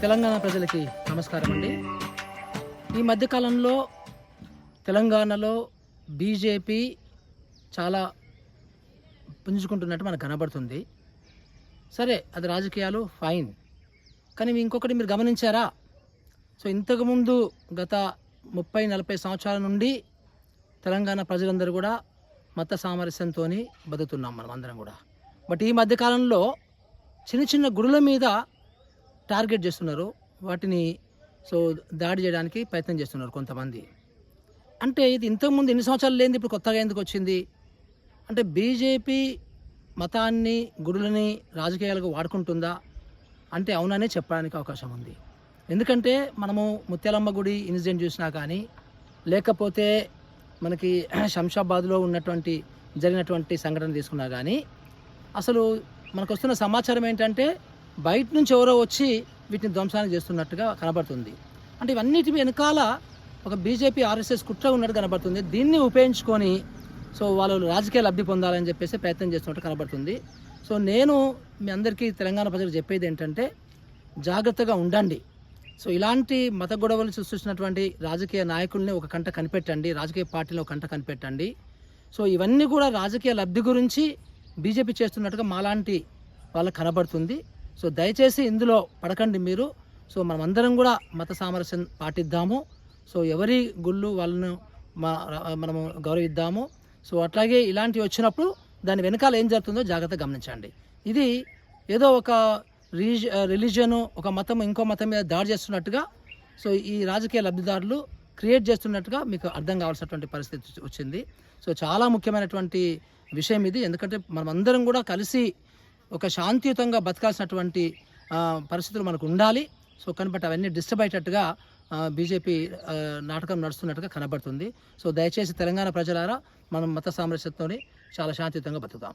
తెలంగాణ ప్రజలకి నమస్కారం అండి. ఈ మధ్యకాలంలో తెలంగాణలో బీజేపీ చాలా పుంజుకుంటున్నట్టు మనకు కనబడుతుంది. సరే అది రాజకీయాలు ఫైన్. కానీ ఇంకొకటి మీరు గమనించారా? సో ఇంతకుముందు గత ముప్పై నలభై సంవత్సరాల నుండి తెలంగాణ ప్రజలందరూ కూడా మత సామరస్యంతో బతుకుతున్నాం మనం అందరం కూడా. బట్ ఈ మధ్యకాలంలో చిన్న చిన్న గుడుల మీద టార్గెట్ చేస్తున్నారు. వాటిని సో దాడి చేయడానికి ప్రయత్నం చేస్తున్నారు కొంతమంది. అంటే ఇది ఇంతకుముందు ఎన్ని సంవత్సరాలు లేనిది ఇప్పుడు కొత్తగా ఎందుకు వచ్చింది? అంటే బీజేపీ మతాన్ని గుడులని రాజకీయాలకు వాడుకుంటుందా? అంటే అవుననే చెప్పడానికి అవకాశం ఉంది. ఎందుకంటే మనము ముత్యాలమ్మ గుడి ఇన్సిడెంట్ చూసినా కానీ లేకపోతే మనకి శంషాబాద్లో ఉన్నటువంటి జరిగినటువంటి సంఘటన తీసుకున్నా కానీ అసలు మనకు వస్తున్న సమాచారం ఏంటంటే బయట నుంచి ఎవరో వచ్చి వీటిని ధ్వంసానికి చేస్తున్నట్టుగా కనబడుతుంది. అంటే ఇవన్నిటి వెనకాల ఒక బీజేపీ ఆర్ఎస్ఎస్ కుట్ర ఉన్నట్టు కనబడుతుంది. దీన్ని ఉపయోగించుకొని సో వాళ్ళు రాజకీయ లబ్ధి పొందాలని చెప్పేసి ప్రయత్నం చేస్తున్నట్టు కనబడుతుంది. సో నేను మీ అందరికీ తెలంగాణ ప్రజలకు చెప్పేది ఏంటంటే జాగ్రత్తగా ఉండండి. సో ఇలాంటి మత గొడవలు సృష్టించినటువంటి రాజకీయ నాయకుల్ని ఒక కంట కనిపెట్టండి. రాజకీయ పార్టీని ఒక కంట కనిపెట్టండి. సో ఇవన్నీ కూడా రాజకీయ లబ్ధి గురించి బీజేపీ చేస్తున్నట్టుగా మాలాంటి వాళ్ళకి కనబడుతుంది. సో దయచేసి ఇందులో పడకండి మీరు. సో మనమందరం కూడా మత సామరస్యం పాటిద్దాము. సో ఎవరి గుళ్ళు వాళ్ళను మా మనము గౌరవిద్దాము. సో అట్లాగే ఇలాంటివి వచ్చినప్పుడు దాని వెనకాల ఏం జరుగుతుందో జాగ్రత్తగా గమనించండి. ఇది ఏదో ఒక రిలీజ రిలీజియను ఒక మతం ఇంకో మతం మీద దాడి చేస్తున్నట్టుగా సో ఈ రాజకీయ లబ్ధిదారులు క్రియేట్ చేస్తున్నట్టుగా మీకు అర్థం కావాల్సినటువంటి పరిస్థితి వచ్చింది. సో చాలా ముఖ్యమైనటువంటి విషయం ఇది. ఎందుకంటే మనమందరం కూడా కలిసి ఒక శాంతియుతంగా బతకాల్సినటువంటి పరిస్థితులు మనకు ఉండాలి. సో కనబట్టి అవన్నీ డిస్టర్బ్ అయ్యేటట్టుగా బీజేపీ నాటకం నడుస్తున్నట్టుగా కనబడుతుంది. సో దయచేసి తెలంగాణ ప్రజలారా మనం మత సామరస్యంతో చాలా శాంతియుతంగా బతుకుతాం.